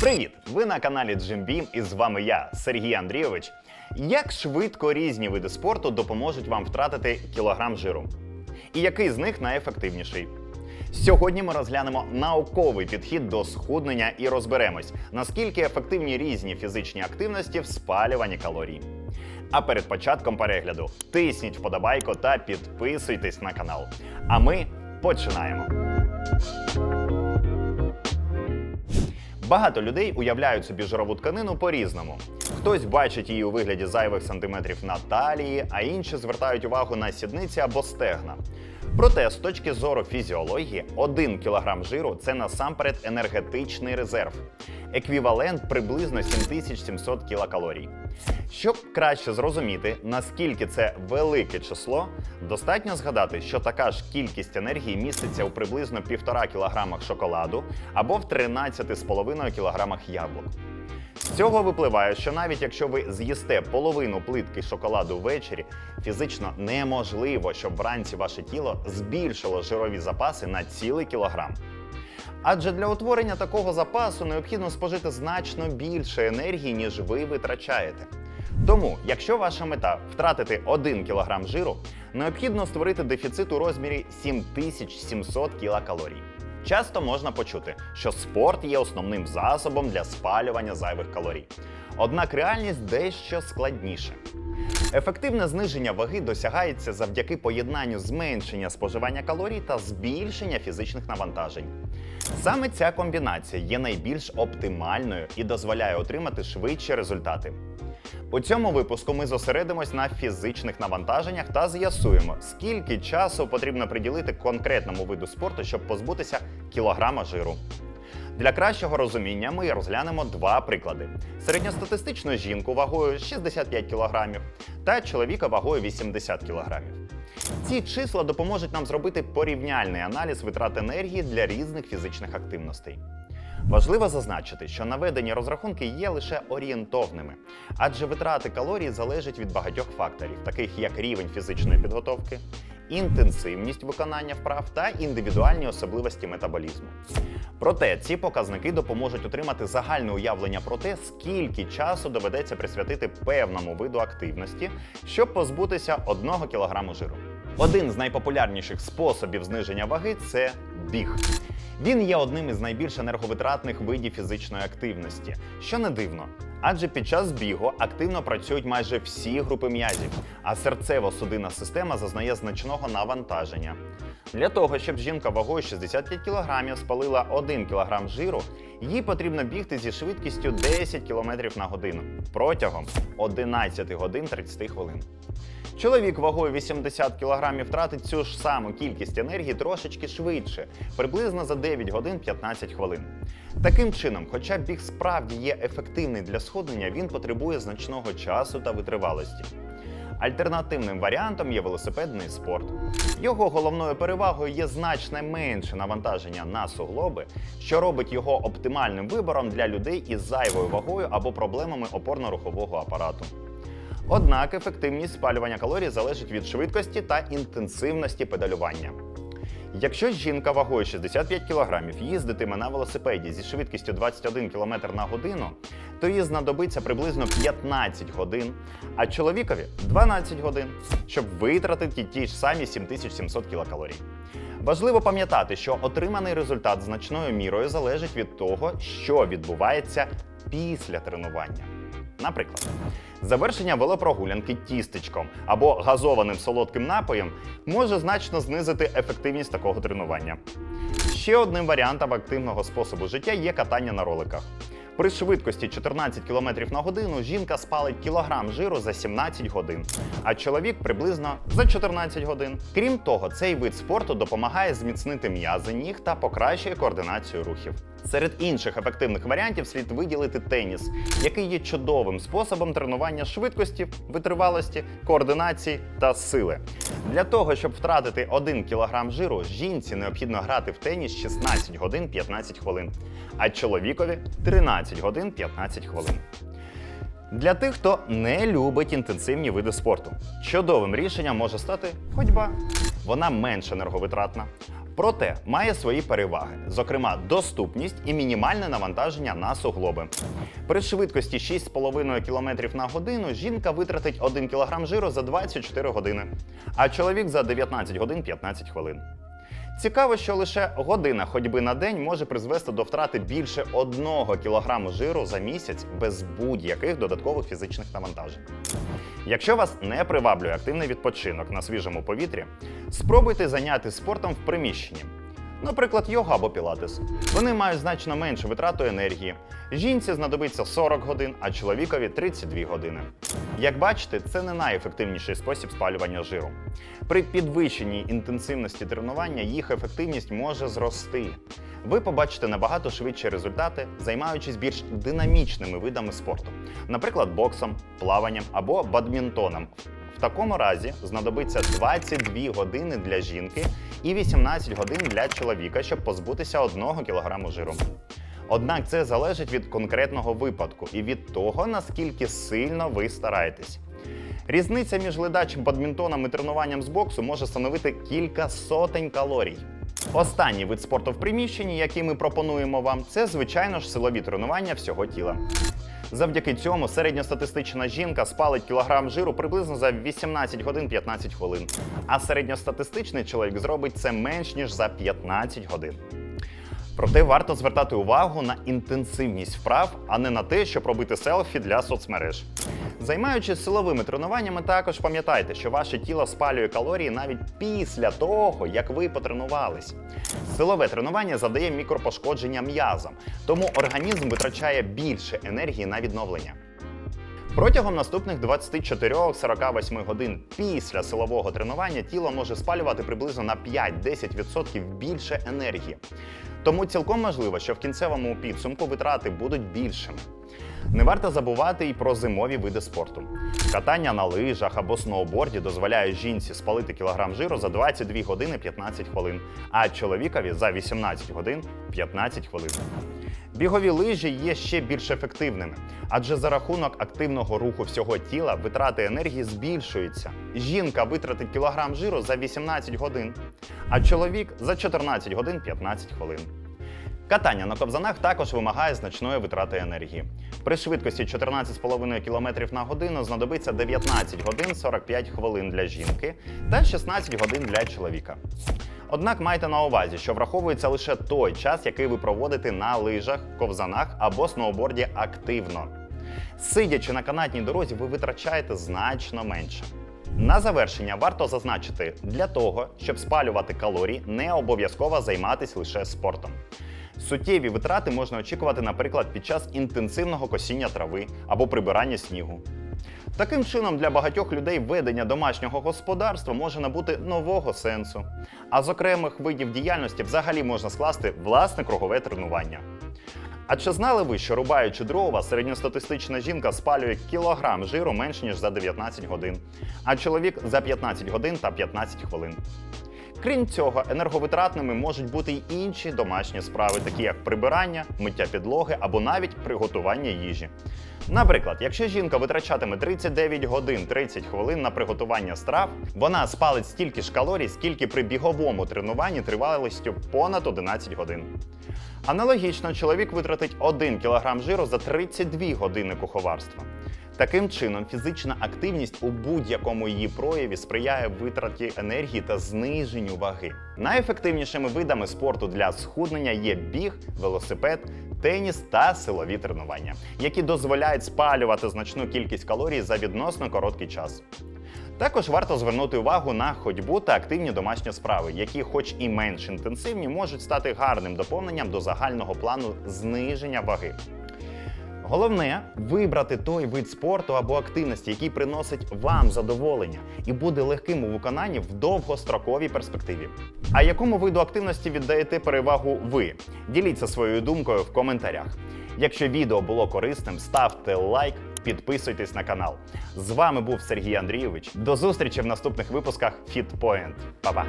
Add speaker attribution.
Speaker 1: Привіт! Ви на каналі Джимбім і з вами я, Сергій Андрійович. Як швидко різні види спорту допоможуть вам втратити кілограм жиру? І який з них найефективніший? Сьогодні ми розглянемо науковий підхід до схуднення і розберемось, наскільки ефективні різні фізичні активності в спалюванні калорій. А перед початком перегляду тисніть вподобайку та підписуйтесь на канал. А ми починаємо. Багато людей уявляють собі жирову тканину по-різному. Хтось бачить її у вигляді зайвих сантиметрів на талії, а інші звертають увагу на сідниці або стегна. Проте, з точки зору фізіології, 1 кг жиру це насамперед енергетичний резерв, еквівалент приблизно 7700 кілокалорій. Щоб краще зрозуміти, наскільки це велике число, достатньо згадати, що така ж кількість енергії міститься у приблизно 1,5 кг шоколаду або в 13,5 кг яблук. З цього випливає, що навіть якщо ви з'їсте половину плитки шоколаду ввечері, фізично неможливо, щоб вранці ваше тіло збільшило жирові запаси на цілий кілограм. Адже для утворення такого запасу необхідно спожити значно більше енергії, ніж ви витрачаєте. Тому, якщо ваша мета втратити 1 кг жиру, необхідно створити дефіцит у розмірі 7700 кілокалорій. Часто можна почути, що спорт є основним засобом для спалювання зайвих калорій. Однак реальність дещо складніша. Ефективне зниження ваги досягається завдяки поєднанню зменшення споживання калорій та збільшення фізичних навантажень. Саме ця комбінація є найбільш оптимальною і дозволяє отримати швидші результати. У цьому випуску ми зосередимось на фізичних навантаженнях та з'ясуємо, скільки часу потрібно приділити конкретному виду спорту, щоб позбутися кілограма жиру. Для кращого розуміння ми розглянемо два приклади: середньостатистичну жінку вагою 65 кг та чоловіка вагою 80 кг. Ці числа допоможуть нам зробити порівняльний аналіз витрат енергії для різних фізичних активностей. Важливо зазначити, що наведені розрахунки є лише орієнтовними, адже витрати калорій залежать від багатьох факторів, таких як рівень фізичної підготовки, інтенсивність виконання вправ та індивідуальні особливості метаболізму. Проте ці показники допоможуть отримати загальне уявлення про те, скільки часу доведеться присвятити певному виду активності, щоб позбутися 1 кг жиру. Один з найпопулярніших способів зниження ваги це біг. Він є одним із найбільш енерговитратних видів фізичної активності, що не дивно. Адже під час бігу активно працюють майже всі групи м'язів, а серцево-судинна система зазнає значного навантаження. Для того, щоб жінка вагою 65 кг спалила 1 кг жиру, їй потрібно бігти зі швидкістю 10 км на годину протягом 11 годин 30 хвилин. Чоловік вагою 80 кг втратить цю ж саму кількість енергії трошечки швидше, приблизно за 9 годин 15 хвилин. Таким чином, хоча біг справді є ефективний для сходнення, він потребує значного часу та витривалості. Альтернативним варіантом є велосипедний спорт. Його головною перевагою є значне менше навантаження на суглоби, що робить його оптимальним вибором для людей із зайвою вагою або проблемами опорно-рухового апарату. Однак ефективність спалювання калорій залежить від швидкості та інтенсивності педалювання. Якщо жінка вагою 65 кг їздитиме на велосипеді зі швидкістю 21 км на годину, то їй знадобиться приблизно 15 годин, а чоловікові 12 годин, щоб витратити ті ж самі 7700 кілокалорій. Важливо пам'ятати, що отриманий результат значною мірою залежить від того, що відбувається після тренування. Наприклад, завершення велопрогулянки тістечком або газованим солодким напоєм може значно знизити ефективність такого тренування. Ще одним варіантом активного способу життя є катання на роликах. При швидкості 14 км на годину жінка спалить кілограм жиру за 17 годин, а чоловік приблизно за 14 годин. Крім того, цей вид спорту допомагає зміцнити м'язи ніг та покращує координацію рухів. Серед інших ефективних варіантів слід виділити теніс, який є чудовим способом тренування швидкості, витривалості, координації та сили. Для того, щоб втратити 1 кг жиру, жінці необхідно грати в теніс 16 годин 15 хвилин, а чоловікові 13 годин 15 хвилин. Для тих, хто не любить інтенсивні види спорту, чудовим рішенням може стати ходьба. Вона менш енерговитратна, Проте має свої переваги, зокрема доступність і мінімальне навантаження на суглоби. При швидкості 6,5 км на годину жінка витратить 1 кг жиру за 24 години, а чоловік за 19 годин 15 хвилин. Цікаво, що лише година ходьби на день може призвести до втрати більше 1 кг жиру за місяць без будь-яких додаткових фізичних навантажень. Якщо вас не приваблює активний відпочинок на свіжому повітрі, спробуйте зайняти спортом в приміщенні. Наприклад, йога або пілатес. Вони мають значно меншу витрату енергії. Жінці знадобиться 40 годин, а чоловікові 32 години. Як бачите, це не найефективніший спосіб спалювання жиру. При підвищеній інтенсивності тренування їх ефективність може зрости. Ви побачите набагато швидші результати, займаючись більш динамічними видами спорту, наприклад, боксом, плаванням або бадмінтоном. В такому разі знадобиться 22 години для жінки і 18 годин для чоловіка, щоб позбутися 1 кг жиру. Однак це залежить від конкретного випадку і від того, наскільки сильно ви стараєтесь. Різниця між ледачим бадмінтоном і тренуванням з боксу може становити кілька сотень калорій. Останній вид спорту в приміщенні, який ми пропонуємо вам, це звичайно ж силові тренування всього тіла. Завдяки цьому середньостатистична жінка спалить кілограм жиру приблизно за 18 годин 15 хвилин, а середньостатистичний чоловік зробить це менш ніж за 15 годин. Проте варто звертати увагу на інтенсивність вправ, а не на те, щоб робити селфі для соцмереж. Займаючись силовими тренуваннями, також пам'ятайте, що ваше тіло спалює калорії навіть після того, як ви потренувались. Силове тренування завдає мікропошкодження м'язам, тому організм витрачає більше енергії на відновлення. Протягом наступних 24-48 годин після силового тренування тіло може спалювати приблизно на 5-10% більше енергії. Тому цілком можливо, що в кінцевому підсумку витрати будуть більшими. Не варто забувати і про зимові види спорту. Катання на лижах або сноуборді дозволяє жінці спалити кілограм жиру за 22 години 15 хвилин, а чоловікові за 18 годин 15 хвилин. Бігові лижі є ще більш ефективними, адже за рахунок активного руху всього тіла витрати енергії збільшуються. Жінка витратить кілограм жиру за 18 годин, а чоловік за 14 годин 15 хвилин. Катання на кобзанах також вимагає значної витрати енергії. При швидкості 14,5 км на годину знадобиться 19 годин 45 хвилин для жінки та 16 годин для чоловіка. Однак майте на увазі, що враховується лише той час, який ви проводите на лижах, ковзанах або сноуборді активно. Сидячи на канатній дорозі, ви витрачаєте значно менше. На завершення варто зазначити, для того, щоб спалювати калорії, не обов'язково займатися лише спортом. Суттєві витрати можна очікувати, наприклад, під час інтенсивного косіння трави або прибирання снігу. Таким чином, для багатьох людей ведення домашнього господарства може набути нового сенсу. А з окремих видів діяльності взагалі можна скласти власне кругове тренування. А чи знали ви, що рубаючи дрова, середньостатистична жінка спалює кілограм жиру менш ніж за 19 годин, а чоловік за 15 годин та 15 хвилин. Крім цього, енерговитратними можуть бути й інші домашні справи, такі як прибирання, миття підлоги або навіть приготування їжі. Наприклад, якщо жінка витрачатиме 39 годин 30 хвилин на приготування страв, вона спалить стільки ж калорій, скільки при біговому тренуванні тривалістю понад 11 годин. Аналогічно, чоловік витратить 1 кг жиру за 32 години куховарства. Таким чином, фізична активність у будь-якому її прояві сприяє витраті енергії та зниженню ваги. Найефективнішими видами спорту для схуднення є біг, велосипед, теніс та силові тренування, які дозволяють спалювати значну кількість калорій за відносно короткий час. Також варто звернути увагу на ходьбу та активні домашні справи, які, хоч і менш інтенсивні, можуть стати гарним доповненням до загального плану зниження ваги. Головне вибрати той вид спорту або активності, який приносить вам задоволення і буде легким у виконанні в довгостроковій перспективі. А якому виду активності віддаєте перевагу ви? Діліться своєю думкою в коментарях. Якщо відео було корисним, ставте лайк, підписуйтесь на канал. З вами був Сергій Андрійович. До зустрічі в наступних випусках FitPoint. Па-па!